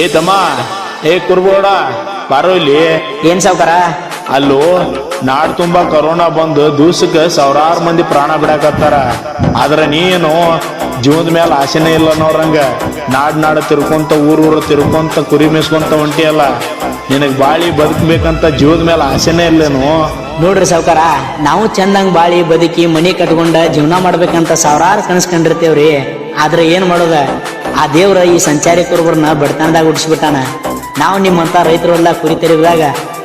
ಏ ತಮ್ಮ ಏ ಕುರ್ಬೋಡ ಬಾರೋ ಇಲ್ಲಿ. ಏನ್ ಸಾವ್ಕಾರ? ಅಲ್ಲೋ ನಾಡ್ ತುಂಬಾ ಕರೋನಾ ಬಂದು ದಿವ್ಸಕ್ಕೆ ಸಾವಿರಾರು ಮಂದಿ ಪ್ರಾಣ ಬಿಡಾಕತ್ತಾರ. ಆದ್ರ ನೀನು ಜೀವದ ಮೇಲೆ ಆಸೆನೇ ಇಲ್ಲ ನೋಡ್ರಂಗ ನಾಡ್ ನಾಡ ತಿರ್ಕೊಂತ ಊರ್ ಊರು ತಿರ್ಕೊಂತ ಕುರಿ ಮೇಸ್ಕೊಂತ ಹೊಂಟಿಯಲ್ಲ ನಿನಗ್ ಬಾಳಿ ಬದುಕ್ಬೇಕಂತ ಜೀವದ ಮೇಲೆ ಆಸೆನೇ ಇಲ್ಲೇನು? ನೋಡ್ರಿ ಸಾವ್ಕಾರ ನಾವು ಚಂದಂಗ್ ಬಾಳಿ ಬದುಕಿ ಮನಿ ಕಟ್ಕೊಂಡ ಜೀವನ ಮಾಡ್ಬೇಕಂತ ಸಾವಿರಾರು ಕನಸ್ಕೊಂಡಿರ್ತೇವ್ರಿ ಆದ್ರೆ ಏನ್ ಮಾಡೋದ? ಆ ದೇವ್ರ ಈ ಸಂಚಾರಿ ಕುರುಬರನ್ನ ಬಡತನದಾಗ ಹುಡ್ಸ್ಬಿಟ್ಟಾನ ನಾವು ನಿಮ್ಮಂತ ರೈತರೆಲ್ಲ ಕುರಿ ತೆರಿದಾಗ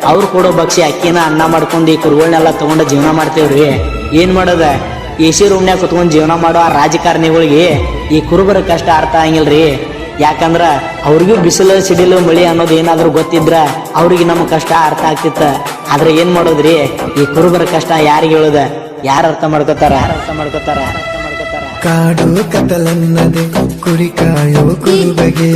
ಅವ್ರು ಕೊಡೋ ಬಕ್ಷಿ ಅಕ್ಕಿನ ಅನ್ನ ಮಾಡ್ಕೊಂಡು ಈ ಕುರುಗಳನ್ನೆಲ್ಲ ತಗೊಂಡು ಜೀವನ ಮಾಡ್ತೇವ್ರಿ. ಏನ್ ಮಾಡೋದ? ಎ ಸಿ ರೂಮ್ನ್ಯಾಗ ಕುತ್ಕೊಂಡು ಜೀವನ ಮಾಡೋ ಆ ರಾಜಕಾರಣಿಗಳಿಗೆ ಈ ಕುರುಬರ ಕಷ್ಟ ಅರ್ಥ ಆಗಿಲ್ರಿ ಯಾಕಂದ್ರ ಅವ್ರಿಗೂ ಬಿಸಿಲು, ಸಿಡಿಲು, ಮಳಿ ಅನ್ನೋದು ಏನಾದ್ರೂ ಗೊತ್ತಿದ್ರ ಅವ್ರಿಗೆ ನಮ್ಮ ಕಷ್ಟ ಅರ್ಥ ಆಗ್ತಿತ್ತ. ಆದ್ರೆ ಏನ್ ಮಾಡೋದ್ರಿ? ಈ ಕುರುಬರ ಕಷ್ಟ ಯಾರಿಗೆ ಹೇಳೋದ? ಯಾರು ಅರ್ಥ ಮಾಡ್ಕೋತಾರ ಅರ್ಥ ಮಾಡ್ಕೋತಾರ ಅರ್ಥ ಮಾಡ್ಕೋತಾರ? ಕಾಡು ಕತಲನ್ನದೆ ಕುರಿ ಕಾಯೋ ಕುರುಬಗೆ.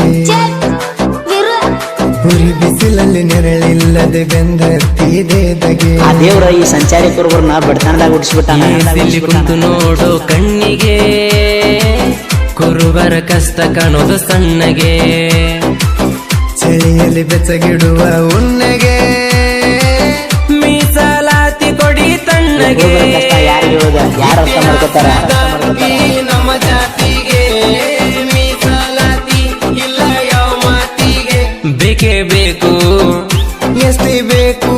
ಹುರಿ ಬಿಸಿಲಲ್ಲಿ ನೆರಳಿಲ್ಲದೆ ಬೆಂದತ್ತಿದೆ ದಗೆ ಆ ದೇವ್ರ ಈ ಸಂಚಾರಿ ಕುರುಬರನ್ನ ಬಡತನದಾಗ ಇಲ್ಲಿ ಕುಂತು ನೋಡು ಕಣ್ಣಿಗೆ ಕುರುಬರ ಕಷ್ಟ ಕಾಣೋದು ಸಣ್ಣಗೆ. ಚಳಿಯಲ್ಲಿ ಬೆಚ್ಚಗಿಡುವ ಉಣ್ಣೆಗೆ ಮೀಸಲಾತಿ ಕೊಡಿ ತಣ್ಣಗೆ. ಬೇಕೇ. ಎಸ್ಟಿ ಬೇಕು.